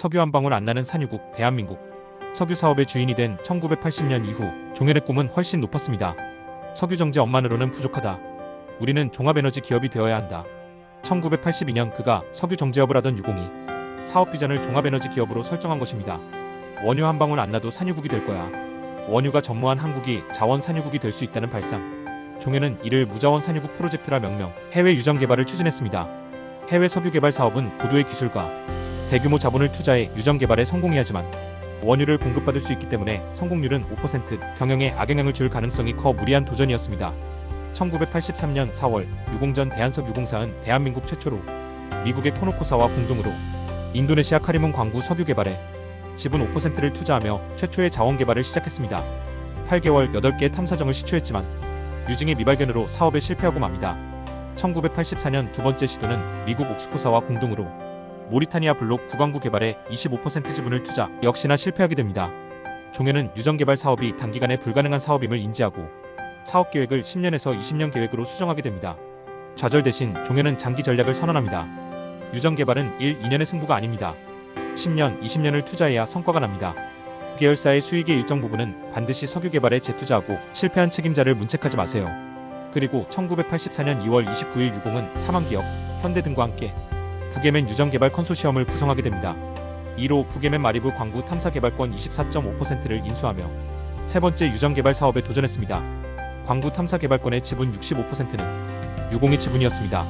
석유 한 방울 안 나는 산유국 대한민국. 석유 사업의 주인이 된 1980년 이후 종현의 꿈은 훨씬 높았습니다. 석유 정제 업만으로는 부족하다. 우리는 종합에너지 기업이 되어야 한다. 1982년 그가 석유 정제업을 하던 유공이 사업 비전을 종합에너지 기업으로 설정한 것입니다. 원유 한 방울 안 나도 산유국이 될 거야. 원유가 전무한 한국이 자원 산유국이 될 수 있다는 발상. 종현은 이를 무자원 산유국 프로젝트라 명명, 해외 유정 개발을 추진했습니다. 해외 석유 개발 사업은 고도의 기술과 대규모 자본을 투자해 유정 개발에 성공해야지만 원유를 공급받을 수 있기 때문에 성공률은 5% 경영에 악영향을 줄 가능성이 커 무리한 도전이었습니다. 1983년 4월 유공전 대한석 유공사는 대한민국 최초로 미국의 코노코사와 공동으로 인도네시아 카리문 광구 석유 개발에 지분 5%를 투자하며 최초의 자원 개발을 시작했습니다. 8개월 8개의 탐사정을 시추했지만 유증의 미발견으로 사업에 실패하고 맙니다. 1984년 두 번째 시도는 미국 옥스코사와 공동으로 모리타니아 블록 구광구 개발에 25% 지분을 투자 역시나 실패하게 됩니다. 종현은 유정 개발 사업이 단기간에 불가능한 사업임을 인지하고 사업 계획을 10년에서 20년 계획으로 수정하게 됩니다. 좌절 대신 종현은 장기 전략을 선언합니다. 유정 개발은 1, 2년의 승부가 아닙니다. 10년, 20년을 투자해야 성과가 납니다. 계열사의 수익의 일정 부분은 반드시 석유 개발에 재투자하고 실패한 책임자를 문책하지 마세요. 그리고 1984년 2월 29일 유공은 사망기업, 현대 등과 함께 북예멘 유정개발 컨소시엄을 구성하게 됩니다. 이로 북예멘 마리부 광구 탐사 개발권 24.5%를 인수하며 세 번째 유정개발 사업에 도전했습니다. 광구 탐사 개발권의 지분 65%는 유공의 지분이었습니다.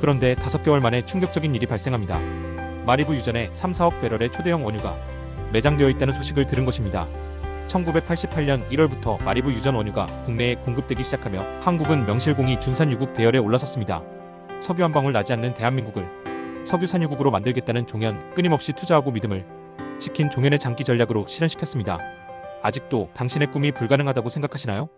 그런데 5개월 만에 충격적인 일이 발생합니다. 마리부 유전에 3, 4억 배럴의 초대형 원유가 매장되어 있다는 소식을 들은 것입니다. 1988년 1월부터 마리부 유전 원유가 국내에 공급되기 시작하며 한국은 명실공히 준산 유국 대열에 올라섰습니다. 석유 한 방울 나지 않는 대한민국을 석유 산유국으로 만들겠다는 종현 끊임없이 투자하고 믿음을 지킨 종현의 장기 전략으로 실현시켰습니다. 아직도 당신의 꿈이 불가능하다고 생각하시나요?